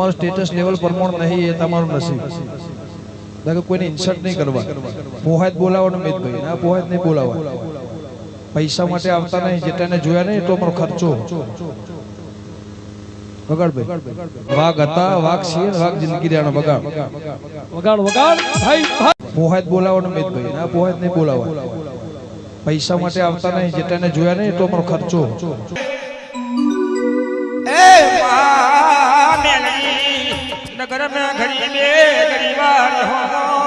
તમારું status level પ્રમાણ નહીં એ તમારું નસીબ. બાકી કોઈને ઇન્સર્ટ નહીં કરવા. પોહાત બોલાવવાનું મિતભાઈ ના પોહાત નહીં બોલાવવા પૈસા માટે આવતા નહીં જેટાને જોયા નહીં એટલો અમારો ખર્ચો. બગાડભાઈ વાઘ હતા વાઘ છીએ વાઘ જિંદગી દેવાનો બગાડ વગાડ વગાડ. ભાઈ પોહાત બોલાવવાનું મિતભાઈ ના પોહાત નહીં બોલાવવા પૈસા માટે આવતા નહીં જેટાને જોયા નહીં એટલો અમારો ખર્ચો. નગર મે ઘડી બે ઘડી વાર હો.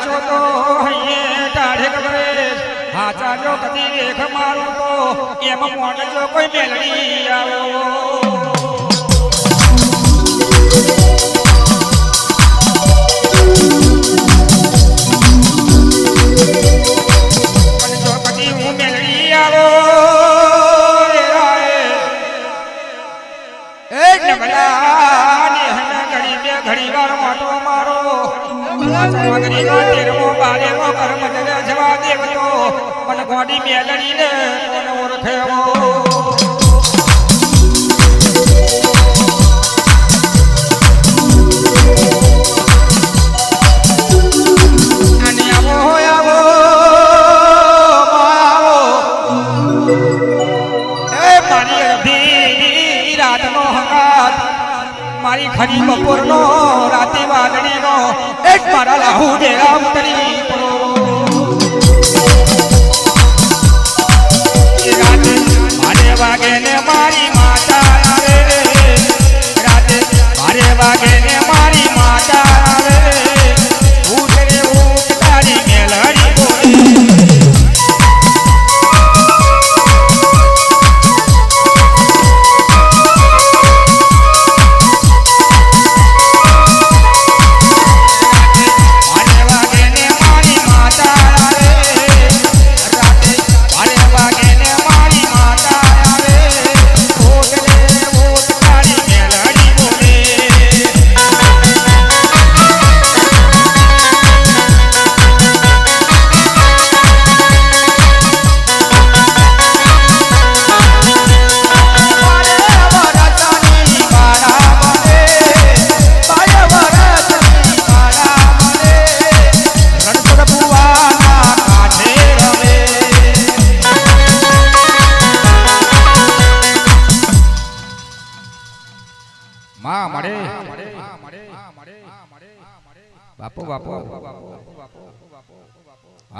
રાખજો તો હૈયે ટાઢે કબરે હાચા કદી રેખ મારું તો એમ મોનજો કોઈ મેળવી આવો. ઘડી વાર સમગ્રીનો તેરમો બારેમો કર્મ જવા દેવતો પણ ગોડી મેલડીને કોને ઓળખેવો મારી ખરી બપોરનો રાતે વાદળીનો મારા લાહુ ડેરા ઉતરી પડો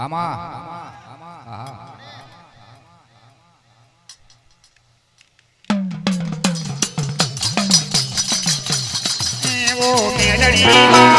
આમાં. આમાં એવો મેલડીમાં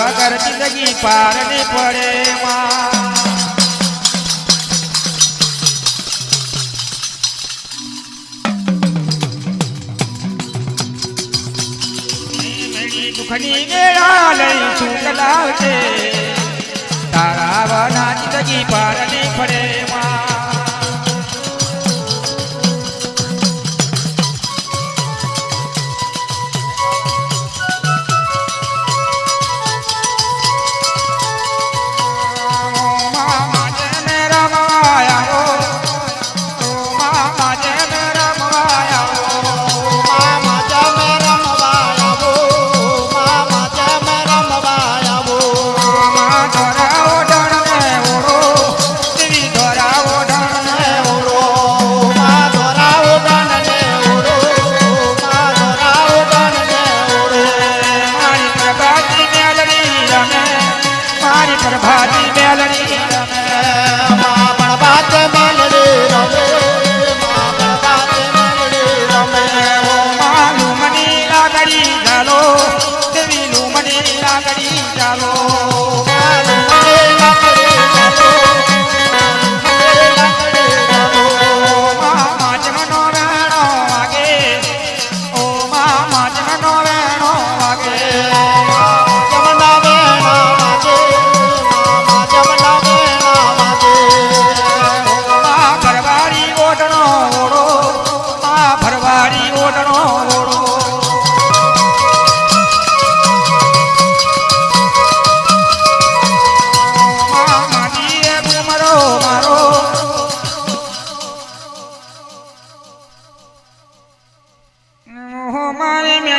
વગર જિંદગી પાર ને પડે દુખની મેળા લઈ છું લાવજે. તારા વના જિંદગી પાર પડે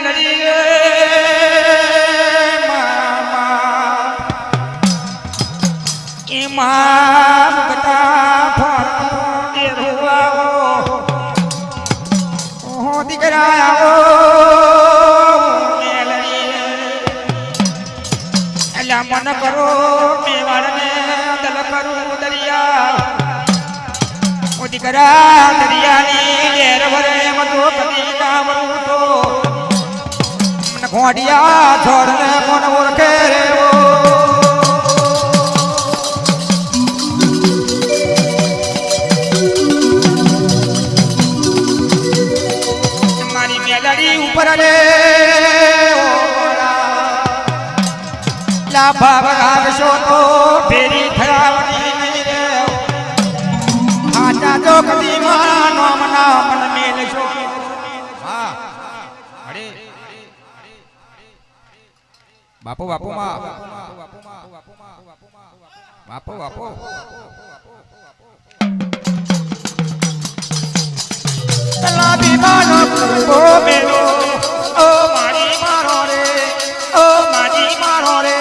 મેલડી રે મામા એ માં મુકતા ફરતે રૂવાઓ ઓહો દીકરા એલા મન કરો મેવાડને દલ કરું દરિયા. ઓ દીકરા દરિયાની ઘેર વરે. ઘોડિયા છોડને કોણ ઓળખે રેવો. મારી મેલડી ઉપર લે લાભા વગાડશો તો ફેરી બાપુ બાપુ માં બાપુ બાપુ તલાબી માનો ઓ મેલો ઓ મારી મારો રે ઓ મારી મારો રે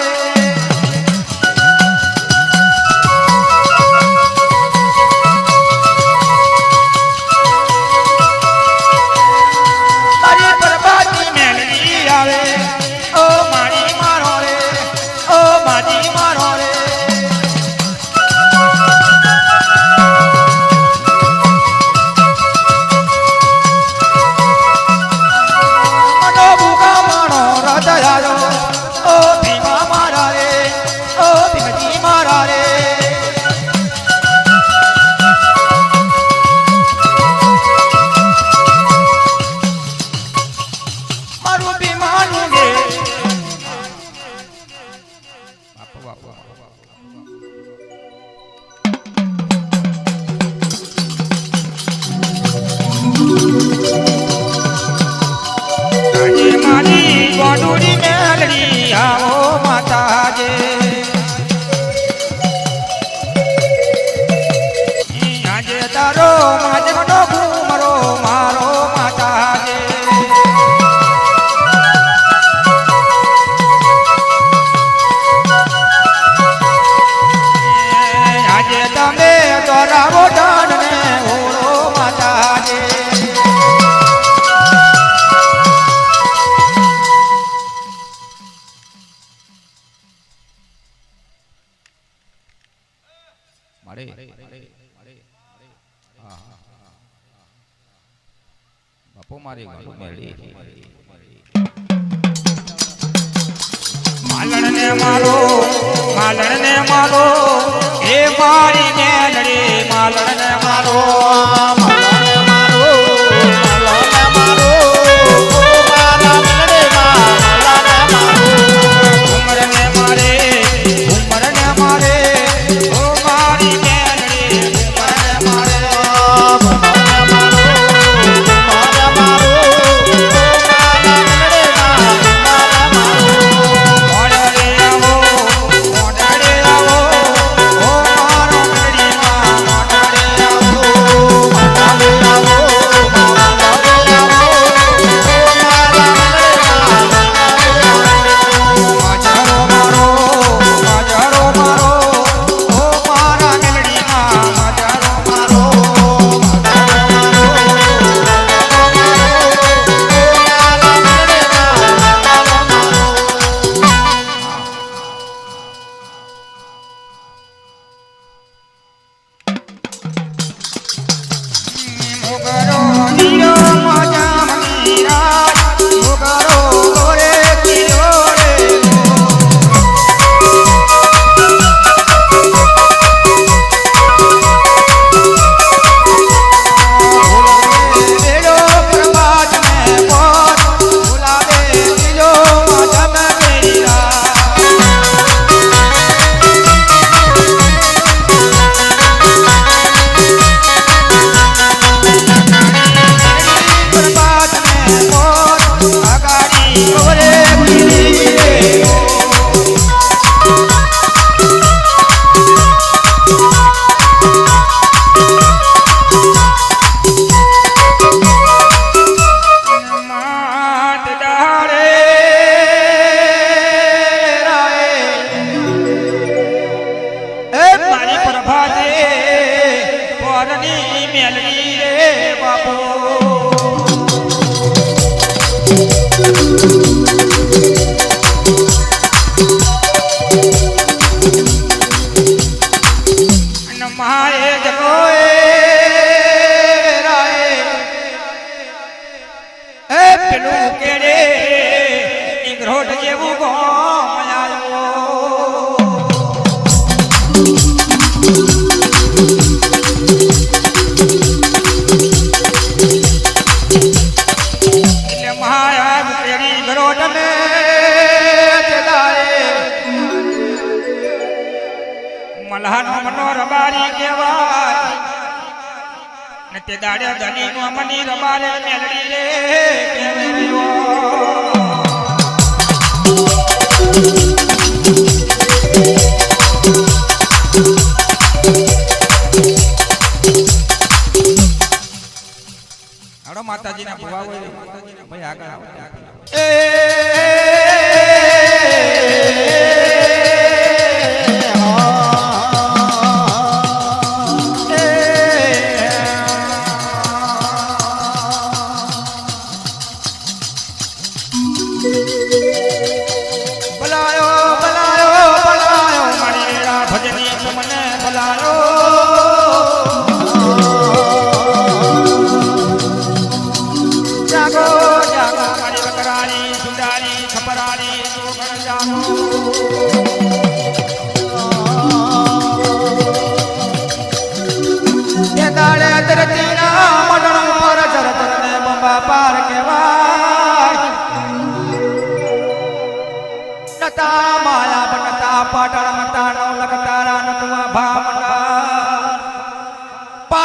મારી મળી માલણ ને મારો માલણ ને મારો એ મારી ને માલણ મારો મલ્હાનો મનો રબારી કહેવાય. ને તે દાડે ધની નો મની રબારે માતાજીના ભુવા માતાજીના ભાઈ આગળ આવો. Música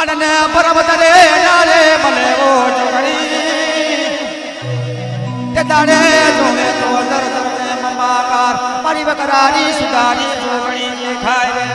માનને પર્વત રે નારે મને ઓ ચોકડી તે દાડે જોમે તો દર દર ને મમાકાર પરિવકરારી સુધારી ચોકડી ખાય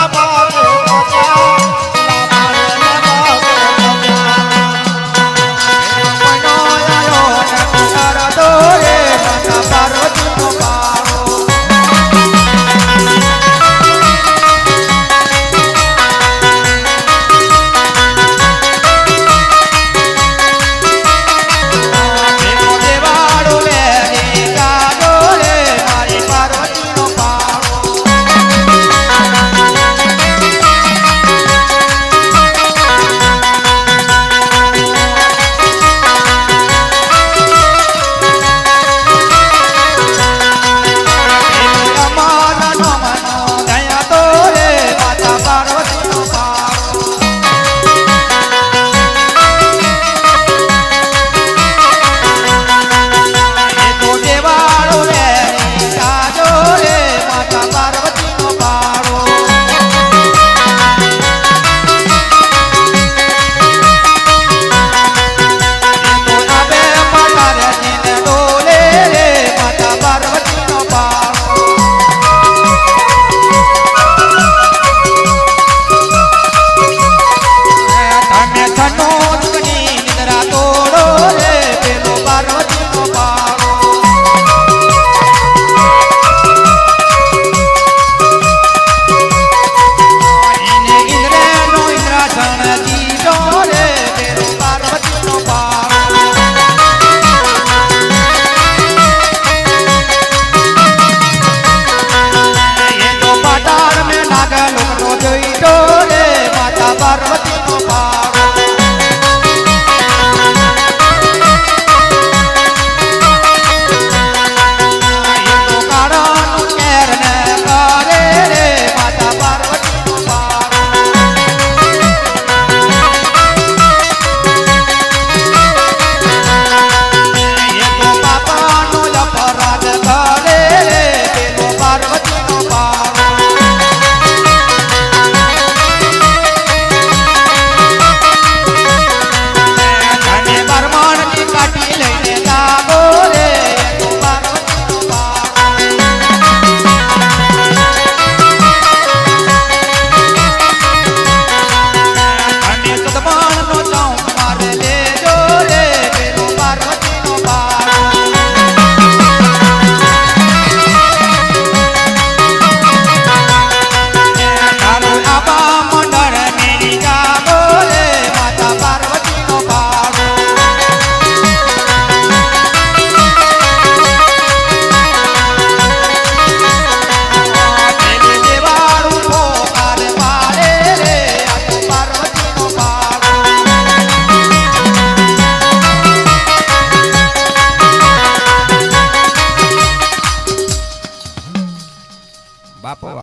বাবা